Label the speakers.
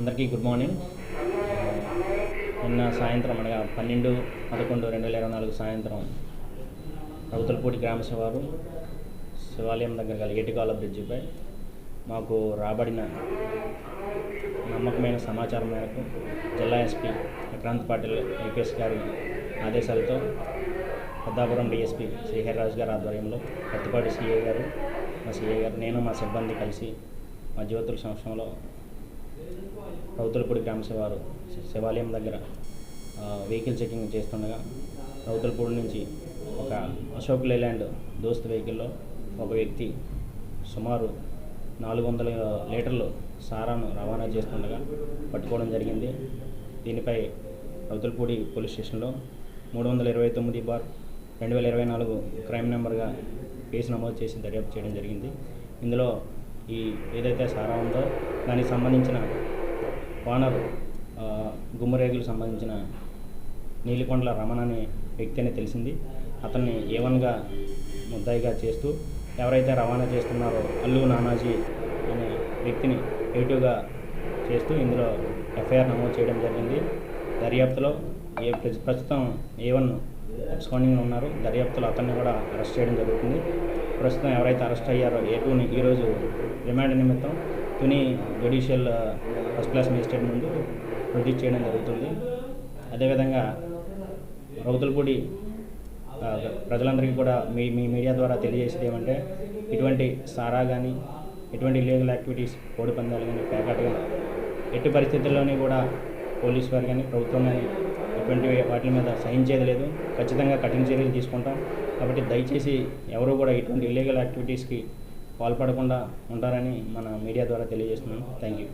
Speaker 1: అందరికీ good morning. నిన్న సాయంత్రం అనగా పన్నెండు పదకొండు రెండు వేల ఇరవై నాలుగు సాయంత్రం రౌతులపూడి గ్రామ శివారు శివాలయం దగ్గర గల ఎటికాల బ్రిడ్జిపై మాకు రాబడిన నమ్మకమైన సమాచారం మేరకు జిల్లా ఎస్పీ విక్రాంత్ పాటిల్ ఐపీఎస్ గారి ఆదేశాలతో పెద్దాపురం డిఎస్పీ శ్రీహరిరాజు గారి ఆధ్వర్యంలో పత్తిపాటి సిఐ గారు మా సిఐ గారు నేను మా సిబ్బంది కలిసి మా జ్యోతుల సంవత్సరంలో రౌతులపూడి గ్రామ శివారు శి- శివాలయం దగ్గర వెహికల్ చెకింగ్ చేస్తుండగా రౌతులపూడి నుంచి ఒక అశోక్ లేలాండ్ దోస్త్ వెహికల్లో ఒక వ్యక్తి సుమారు నాలుగు వందల లీటర్లు సారాను రవాణా చేస్తుండగా పట్టుకోవడం జరిగింది. దీనిపై రౌతులపూడి పోలీస్ స్టేషన్లో మూడు వందల ఇరవై తొమ్మిది బార్ రెండు వేల ఇరవై నాలుగు క్రైమ్ నెంబర్గా కేసు నమోదు చేసి దర్యాప్తు చేయడం జరిగింది. ఇందులో ఈ ఏదైతే సారా ఉందో దానికి సంబంధించిన వానరు గుమ్మరేగులకు సంబంధించిన నీలికొండల రమణ అనే వ్యక్తి అని తెలిసింది. అతన్ని ఏవన్గా ముద్దాయిగా చేస్తూ ఎవరైతే రవాణా చేస్తున్నారో అల్లు నానాజీ అనే వ్యక్తిని ఏటుగా చేస్తూ ఇందులో ఎఫ్ఐఆర్ నమోదు చేయడం జరిగింది. దర్యాప్తులో ఏ ప్రస్తుతం ఏ వన్ ఉన్నారు దర్యాప్తులో అతన్ని కూడా అరెస్ట్ చేయడం జరుగుతుంది. ప్రస్తుతం ఎవరైతే అరెస్ట్ అయ్యారో ఏ టూని ఈరోజు రిమాండ్ నిమిత్తం Tuni judicial first class magistrate ముందు ప్రొడ్యూస్ చేయడం జరుగుతుంది. అదేవిధంగా రౌతులపూడి ప్రజలందరికీ కూడా మీ మీ మీడియా ద్వారా తెలియజేసేది ఏమంటే ఇటువంటి సారా కానీ ఎటువంటి ఇల్లీగల్ యాక్టివిటీస్ కోడి పందాలు కానీ పేకాట కానీ ఎట్టి పరిస్థితుల్లోని కూడా పోలీస్ వారు కానీ ప్రభుత్వం కానీ ఎటువంటి వాటి మీద సహించేది చేయలేదు. ఖచ్చితంగా కఠిన చర్యలు తీసుకుంటాం. కాబట్టి దయచేసి ఎవరు కూడా ఇటువంటి ఇల్లీగల్ యాక్టివిటీస్కి పాల్పడకుండా ఉంటారని మన మీడియా ద్వారా తెలియజేస్తున్నాను థ్యాంక్ యూ